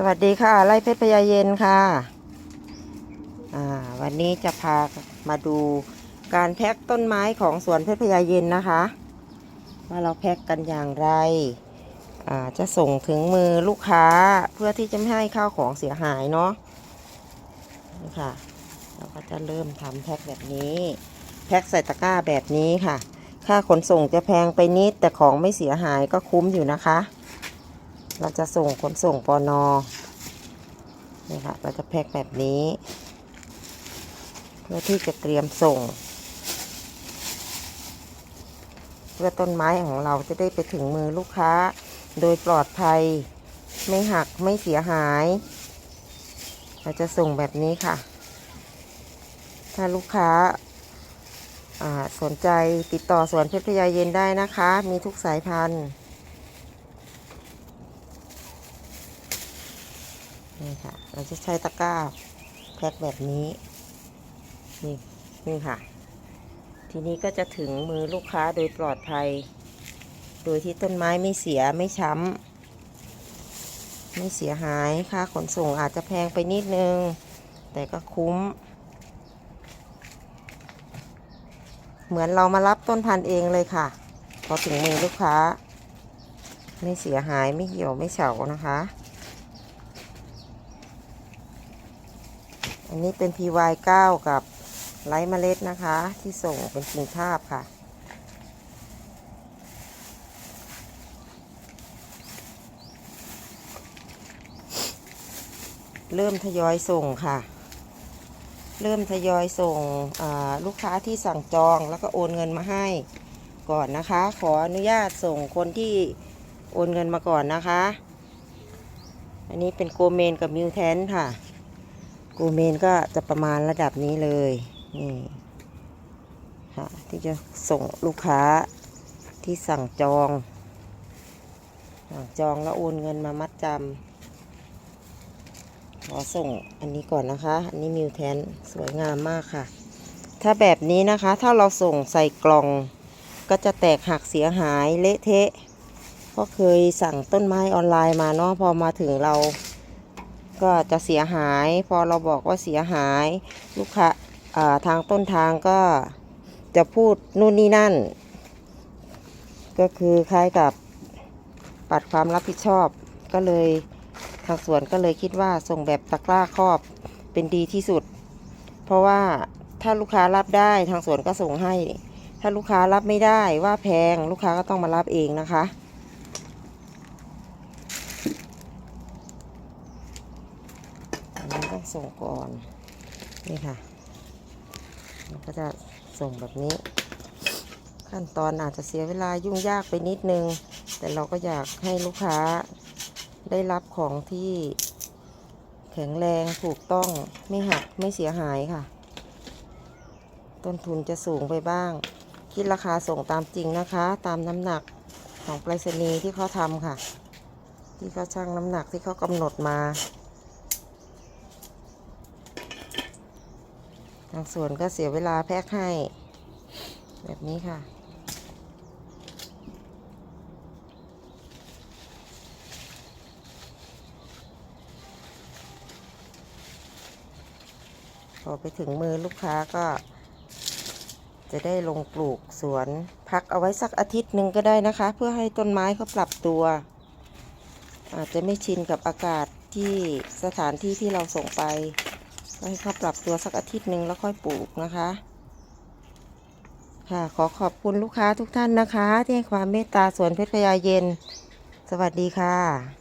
สวัสดีค่ะ ไล่เพชรพญาเย็นค่ะ วันนี้จะพามาดูการแพ็คต้นไม้ของสวนเพชรพญาเย็นนะคะ ว่าเราแพ็คกันอย่างไร จะส่งถึงมือลูกค้าเพื่อที่จะไม่ให้ข้าวของเสียหายเนาะนี่ค่ะ เราก็จะเริ่มทำแพ็คแบบนี้ แพ็คใส่ตะกร้าแบบนี้ค่ะ ค่าขนส่งจะแพงไปนิดแต่ของไม่เสียหายก็คุ้มอยู่นะคะ เราจะส่งขนส่งปอนอนี่ค่ะ เราจะแพ็คแบบนี้ เพื่อที่จะเตรียมส่ง เพื่อต้นไม้ของเราจะได้ไปถึงมือลูกค้า โดยปลอดภัย ไม่หักไม่เสียหาย เราจะส่งแบบนี้ค่ะ ถ้าลูกค้าอ่าสนใจติดต่อสวนเพชรพญาเย็นได้นะคะ มีทุกสายพันธุ์ นี่ค่ะ เราจะใช้ตะกร้าแพ็คแบบนี้ นี่นี่ค่ะ ทีนี้ก็จะถึงมือลูกค้าโดยปลอดภัย โดยที่ต้นไม้ไม่เสียไม่ช้ำ ไม่เสียหาย ค่าขนส่งอาจจะแพงไปนิดนึง แต่ก็คุ้ม เหมือนเรามารับต้นพันธุ์เองเลยค่ะ พอถึงมือลูกค้า ไม่เสียหายไม่เหี่ยวไม่เฉานะคะ อันนี้เป็น PY9 กับไร้เมล็ดนะคะ ที่ส่งเป็นกิ่งทาบค่ะ เริ่มทยอยส่งค่ะ เริ่มทยอยส่งลูกค้าที่สั่งจองแล้วก็โอนเงินมาให้ก่อนนะคะ ขออนุญาตส่งคนที่โอนเงินมาก่อนนะคะ อันนี้เป็นโกเมนกับมิวแทนค่ะ กูเมนก็จะประมาณระดับนี้เลยนี่ค่ะที่จะส่งลูกค้าที่สั่งจองสั่งจองแล้วโอนเงินมามัดจำขอส่งอันนี้ก่อนนะคะ อันนี้มิวแทนสวยงามมากค่ะ ถ้าแบบนี้นะคะ ถ้าเราส่งใส่กล่องก็จะแตกหักเสียหายเละเทะ ก็เคยสั่งต้นไม้ออนไลน์มาเนาะพอมาถึงเรา ก็จะเสียหาย พอเราบอกว่าเสียหาย ลูกค้าทางต้นทางก็จะพูดนู่นนี่นั่น ก็คือคล้ายกับปัดความรับผิดชอบก็เลยทางสวนก็เลยคิดว่าส่งแบบตะกร้าครอบเป็นดีที่สุด เพราะว่าถ้าลูกค้ารับได้ทางสวนก็ส่งให้ ถ้าลูกค้ารับไม่ได้ว่าแพงลูกค้าก็ต้องมารับเองนะคะ อันนี้ต้อง ส่งก่อน นี่ค่ะมันก็จะส่งแบบนี้ ขั้นตอนอาจจะเสียเวลายุ่งยากไปนิดนึง แต่เราก็อยากให้ลูกค้าได้รับของที่แข็งแรงถูกต้องไม่หักไม่เสียหายค่ะ ต้นทุนจะสูงไปบ้าง คิดราคาส่งตามจริงนะคะ ตามน้ำหนักของไปรษณีย์ที่เขาทำค่ะ ที่เขาชั่งน้ำหนักที่เขากำหนดมา ทางสวนก็เสียเวลาแพ็คให้ แบบนี้ค่ะ พอไปถึงมือลูกค้าก็ จะได้ลงปลูกสวนพักเอาไว้สักอาทิตย์หนึ่งก็ได้นะคะ เพื่อให้ต้นไม้เขาปรับตัว อาจจะไม่ชินกับอากาศที่สถานที่ที่เราส่งไป ให้เขาปรับตัวสักอาทิตย์หนึ่งแล้วค่อยปลูกนะคะ ค่ะ ขอขอบคุณลูกค้าทุกท่านนะคะ ที่ให้ความเมตตาสวนเพชรพยาเย็น สวัสดีค่ะ